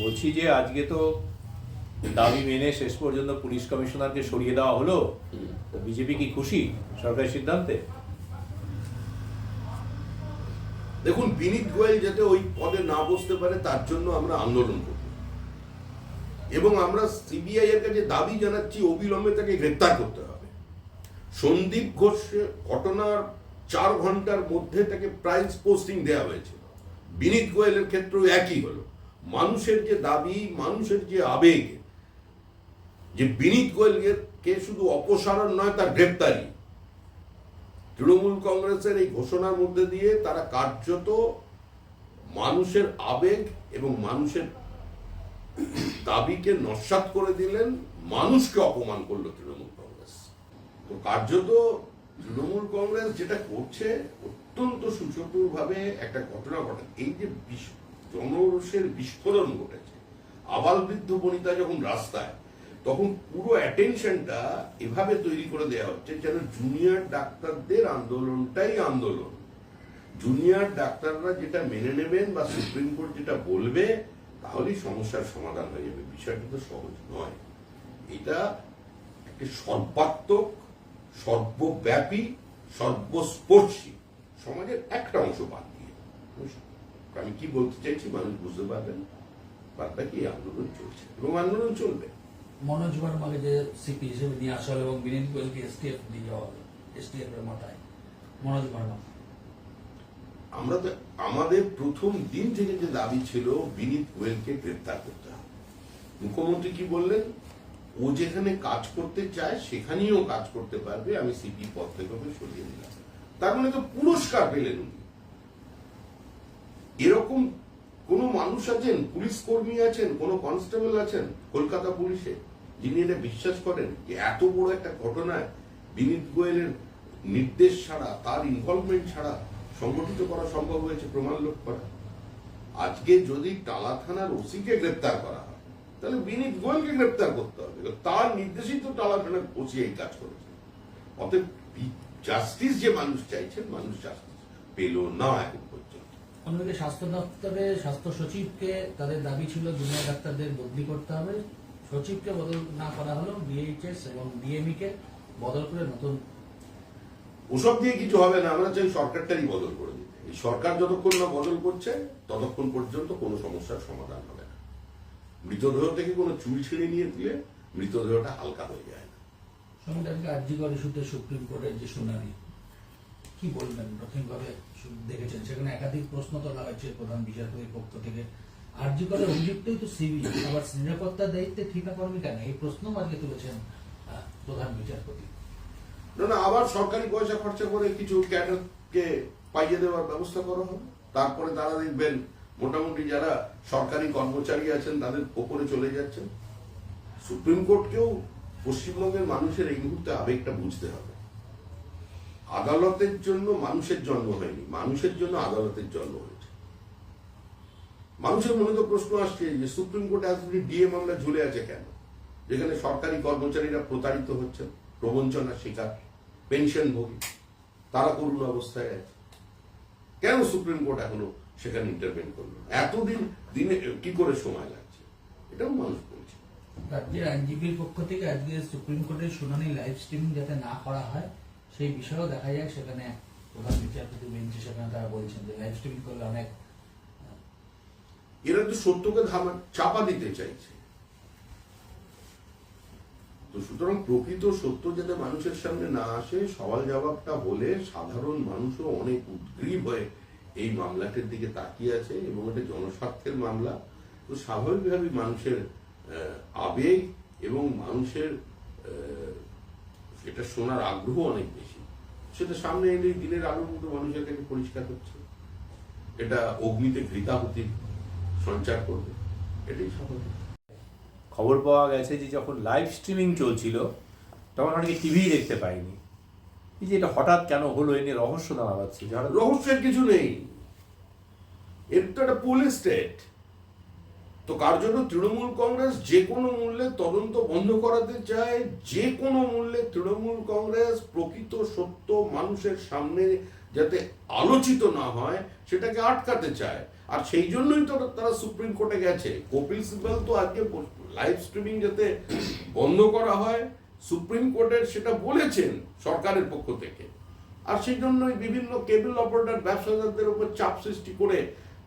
বলছি যে আজকে তো দাবি মেনে শেষ পর্যন্ত পুলিশ কমিশনারকে সরিয়ে দেওয়া হলো। তো বিজেপি কি খুশি সরকারি সিদ্ধান্তে? দেখুন বিনীত গোয়েল যাতে ওই পদে না বসতে পারে তার জন্য আমরা আন্দোলন করব। এবং আমরা সিবিআই এর কাছে দাবি জানাচ্ছি অবিলম্বে তাকে গ্রেপ্তার করতে হবে। সন্দীপ ঘোষ ঘটনার চার ঘণ্টার মধ্যে তাকে প্রাইজ পোস্টিং দেওয়া হয়েছিল। বিনীত গোয়েলের ক্ষেত্রেও একই হলো। মানুষের যে দাবি, মানুষের যে আবেগ, যে বিনীত গোয়েলকে শুধু অপসারণ নয়, তার গ্রেপ্তারি। তৃণমূল কংগ্রেসের এই ঘোষণার মধ্যে দিয়ে তারা কার্যত মানুষের আবেগ এবং মানুষের দাবিকে নস্বাত করে দিলেন, মানুষকে অপমান করল তৃণমূল কংগ্রেস। তো কার্যত তৃণমূল কংগ্রেস যেটা করছে, অত্যন্ত সুচতুর ভাবে একটা ঘটনা ঘটে। এই যে জনরোষের বিস্ফোরণ ঘটেছে। আবাল বৃদ্ধ বনিতা যখন রাস্তায়, তখন পুরো অ্যাটেনশনটা এভাবে তৈরি করে দেওয়া হচ্ছে যেন জুনিয়র ডাক্তারদের আন্দোলনটাই আন্দোলন। জুনিয়র ডাক্তাররা যেটা মেনে নেবেন বা সুপ্রিম কোর্ট যেটা বলবে, তাহলেই সমস্যার সমাধান হয়ে যাবে। বিষয়টা তো সহজ নয়। এটা একটি সর্বাত্মক, সর্বব্যাপী, সর্বস্পর্শী, সমাজের একটা অংশ বাদ দিয়ে। আমি কি বলতে চাইছি? মানুষ বুঝতে পারবেন বাকি এই আন্দোলন চলছে এবং আন্দোলন চলবে। মনোজ ভার্মাকে যে সিপি হিসেবে নিয়ে আসা হলো এবং বিনীত গোয়েলকে এসটিএফ দিয়ে যাওয়া হলো এসটিএফ এর মাথায়। মনোজ ভার্মা আমরা তো আমাদের প্রথম দিন থেকে যে দাবি ছিল বিনীত গোয়েলকে গ্রেপ্তার করতে হবে। মুখ্যমন্ত্রী কি বললেন? ও যেখানে কাজ করতে চায় সেখানেও কাজ করতে পারবে। আমি সিপি পদ থেকে সরিয়ে দিলাম তার মানে তো পুরস্কার পেলেন উনি। এরকম কোন মানুষ আছেন, পুলিশ কর্মী আছেন, কোন কনস্টেবল আছেন কলকাতা পুলিশে, যিনি এটা বিশ্বাস করেন যে এত বড় একটা ঘটনায় বিনীত গোয়েলের নির্দেশ ছাড়া, তার ইনভলভমেন্ট ছাড়া সংগঠিত করা সম্ভব হয়েছে প্রমাণ লোক করা? আজকে যদি টালা থানার ওসিকে গ্রেপ্তার করা হয়, তাহলে বিনীত গোয়েলকে গ্রেপ্তার করতে হবে। তার নির্দেশেই তো টালা থানার ওসি এই কাজ করেছে। অতএব জাস্টিস যে মানুষ চাইছেন, মানুষ জাস্টিস পেল না এখন অন্যদিকে স্বাস্থ্য দপ্তরে স্বাস্থ্য সচিবকে তাদের দাবি ছিল জুনিয়র ডাক্তারদের বদলি করতে হবে। সচিবকে বদল না করা হলো বিএইচএস এবং ডিএমই কে বদল করে নতুন ওসব দিয়ে কিছু হবে না আমরা চাই সরকারটারই বদল করে দিতে এই সরকার যতক্ষণ না বদল করছে ততক্ষণ পর্যন্ত কোনো সমস্যার সমাধান হবে না। মৃতদেহ থেকে কোনো চুল ছিঁড়ে নিয়ে দিলে মৃতদেহটা হালকা হয়ে যায় না। সংবিধানকে আর্যিকর ইস্যুতে সুপ্রিম কোর্টের যে শুনানি কি বলবেন? প্রাথমিকভাবে দেখেছেন। সেখানে একাধিক প্রশ্ন তোলা হয়েছে প্রধান বিচারপতির পক্ষ থেকে। আর্যিকরের অভিযুক্তই তো সিবি আবার নিরাপত্তার দায়িত্বে ঠিকা করবে কেন? এই প্রশ্ন আজকে তুলেছেন প্রধান বিচারপতি। না না, আবার সরকারি পয়সা খরচা করে কিছু ক্যাডারকে পাইয়ে দেওয়ার ব্যবস্থা করা হবে তারপরে তারা দেখবেন মোটামুটি যারা সরকারি কর্মচারী আছেন, তাদের ওপরে চলে যাচ্ছেন। সুপ্রিম কোর্টকেও পশ্চিমবঙ্গের মানুষের এই মুহূর্তে আবেগটা বুঝতে হবে। আদালতের জন্য মানুষের জন্ম হয়নি। মানুষের জন্য আদালতের জন্ম হয়েছে। মানুষের মনে তো প্রশ্ন আসছে যে সুপ্রিম কোর্টে এতগুলি ডিএ মামলা ঝুলে আছে কেন? যেখানে সরকারি কর্মচারীরা প্রতারিত হচ্ছেন, প্রবঞ্চনার শিকার, পেনশন ভোগী, তারা করুণ অবস্থায় আছে। কেন সুপ্রিম কোর্ট এখনও সেখানে ইন্টারভেন করল এতদিন দিনে কি করে সময় লাগছে? এটাও মানুষ বলছে। রাজ্যের আইনজীবীর পক্ষ থেকে আজকে সুপ্রিম কোর্টের শুনানি লাইভ স্ট্রিমিং যাতে না করা হয় সেই বিষয়েও দেখা যায়, সেখানে প্রধান বিচারপতি বেঞ্চে সেখানে তারা বলছেন যে লাইভ স্ট্রিমিং করলে অনেক, এরা তো সত্যকে চাপা দিতে চাইছে। তো সুতরাং প্রকৃত সত্য যাতে মানুষের সামনে না আসে, সওয়াল জবাবটা হলে সাধারণ মানুষও অনেক উদ্গ্রীব হয়ে এই মামলাটির দিকে তাকিয়ে আছে এবং এটা জনস্বার্থের মামলা। তো স্বাভাবিকভাবেই মানুষের আবেগ এবং মানুষের এটা শোনার আগ্রহ অনেক বেশি। সেটা সামনে এলে দিনের আলোর মতো মানুষের কাছে পরিষ্কার হচ্ছে এটা অগ্নিতে ঘৃতাহুতি সঞ্চার করবে এটাই স্বাভাবিক। খবর পাওয়া গেছে যে যখন লাইভ স্ট্রিমিং চলছিল তখন অনেকে টিভি দেখতে পাইনি এই যে এটা হঠাৎ কেন হলো এ নিয়ে রহস্য দাঁড়া পাচ্ছে রহস্যের কিছু নেই। এর তো একটা পুলিশ স্টেট তো কার জন্য? তৃণমূল কংগ্রেস যে কোনো মূল্যে তদন্ত বন্ধ করাতে চায়, যে কোনো মূল্যে তৃণমূল কংগ্রেস প্রকৃত সত্য মানুষের সামনে যাতে আলোচিত না হয়, সেটাকে আটকাতে চায়। আর সেই জন্যই তো তারা সুপ্রিম কোর্টে গেছে। কপিল সিবাল তো আজকে লাইভ স্ট্রিমিং যাতে বন্ধ করা হয়, সুপ্রিম কোর্টের সেটা বলেছেন সরকারের পক্ষ থেকে। আর সেই জন্যই বিভিন্ন কেবল অপারেটর ব্যবসাদারদের উপর চাপ সৃষ্টি করে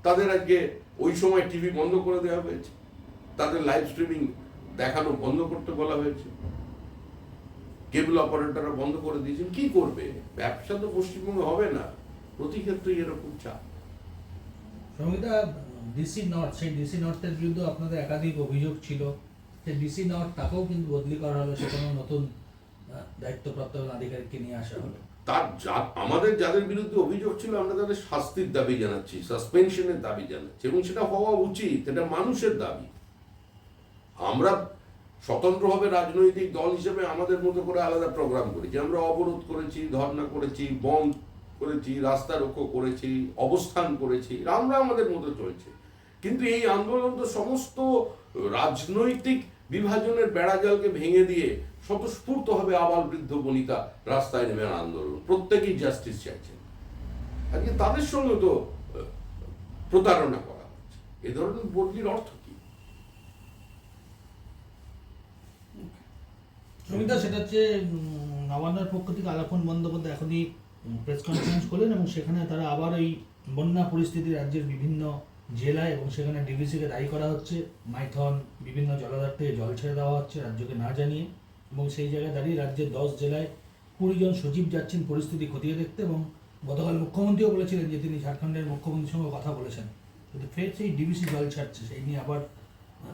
তাদের আজকে ওই সময় টিভি বন্ধ করে দেওয়া হয়েছে। তাদের লাইভ স্ট্রিমিং দেখানো বন্ধ করতে বলা হয়েছে। কেবল অপারেটররা বন্ধ করে দিয়েছেন। কি করবে? ব্যবসা তো পশ্চিমবঙ্গে হবে না। প্রতি ক্ষেত্রে এরকম চাপ। সঙ্গীতা ডিসি নর্থ সেই ডিসি নর্থের বিরুদ্ধে আপনাদের একাধিক অভিযোগ ছিল। সেই ডিসি নর্থ তাকেও কিন্তু বদলি করা হলো। সেখানেও নতুন দায়িত্বপ্রাপ্ত আধিকারিককে নিয়ে আসা হলো। তার যা- আমাদের যাদের বিরুদ্ধে অভিযোগ ছিল, আমরা তাদের শাস্তির দাবি জানাচ্ছি সাসপেনশনের দাবি জানাচ্ছি, এবং সেটা হওয়া উচিত, এটা মানুষের দাবি। আমরা স্বতন্ত্রভাবে রাজনৈতিক দল হিসেবে আমাদের মতো করে আলাদা প্রোগ্রাম করেছি, আমরা অবরোধ করেছি ধর্ণা করেছি বন্ধ করেছি, রাস্তা রক্ষা করেছি, অবস্থান করেছি আমরা আমাদের মতো চলছে। কিন্তু এই আন্দোলন তো সমস্ত রাজনৈতিক বিভাজনের বেড়া বেড়াজালকে ভেঙে দিয়ে স্বতঃস্ফূর্তভাবে আবাল বৃদ্ধ বনিতা রাস্তায় নেমে আন্দোলন। প্রত্যেকেই জাস্টিস চাইছেন। আজকে তাদের সঙ্গে তো প্রতারণা করা হচ্ছে। এ ধরনের বদলির অর্থ কি? সেটা হচ্ছে উম, পক্ষ থেকে আলাপন বন্দ্যোপাধ্যায় এখনই প্রেস কনফারেন্স করলেন এবং সেখানে তারা আবার ওই বন্যা পরিস্থিতি রাজ্যের বিভিন্ন জেলায় এবং সেখানে ডিভিসিকে দায়ী করা হচ্ছে। মাইথন, বিভিন্ন জলাধার থেকে জল ছেড়ে দেওয়া হচ্ছে রাজ্যকে না জানিয়ে এবং সেই জায়গায় দাঁড়িয়ে রাজ্যের দশ জেলায় কুড়ি জন সচিব যাচ্ছেন পরিস্থিতি খতিয়ে দেখতে এবং গতকাল মুখ্যমন্ত্রীও বলেছিলেন যে তিনি ঝাড়খণ্ডের মুখ্যমন্ত্রীর সঙ্গে কথা বলেছেন। কিন্তু ফের সেই ডিভিসি জল ছাড়ছে, সেই নিয়ে আবার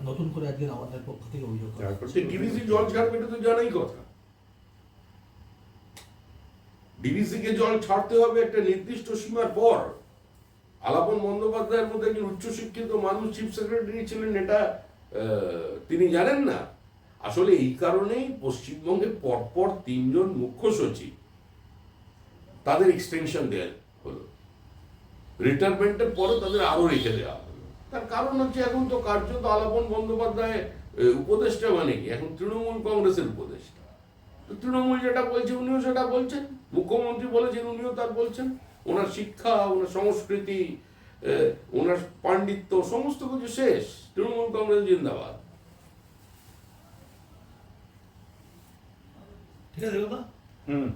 নতুন করে আজকে আমাদের পক্ষ থেকে অভিযোগ করা হচ্ছে। সে জল ছাড়বে, এটা তো জানাই কথা। ডিবিসি কে জল ছাড়তে হবে একটা নির্দিষ্ট সীমার পর। আলাপন বন্দ্যোপাধ্যায়ের মধ্যে একজন উচ্চশিক্ষিত মানুষ চিফ সেক্রেটারি ছিলেন, এটা তিনি জানেন না। আসলে এই কারণেই পশ্চিমবঙ্গে পরপর তিনজন মুখ্য সচিব। তাদের এক্সটেনশন দেওয়া হলো। রিটায়ারমেন্টের পরে তাদের আরও রেখে দেওয়া হলো। তার কারণ হচ্ছে, এখন তো কার্যত আলাপন বন্দ্যোপাধ্যায় উপদেষ্টা মানে কি? এখন তৃণমূল কংগ্রেসের উপদেষ্টা। তৃণমূল যেটা বলছে, উনিও সেটা বলছেন। মুখ্যমন্ত্রী বলেছেন, উনিও তার বলছেন। ওনার শিক্ষা ওনার সংস্কৃতি ওনার পাণ্ডিত্য সমস্ত কিছু শেষ। তৃণমূল কংগ্রেস জিন্দাবাদ। ঠিক আছে দাদা? হুম।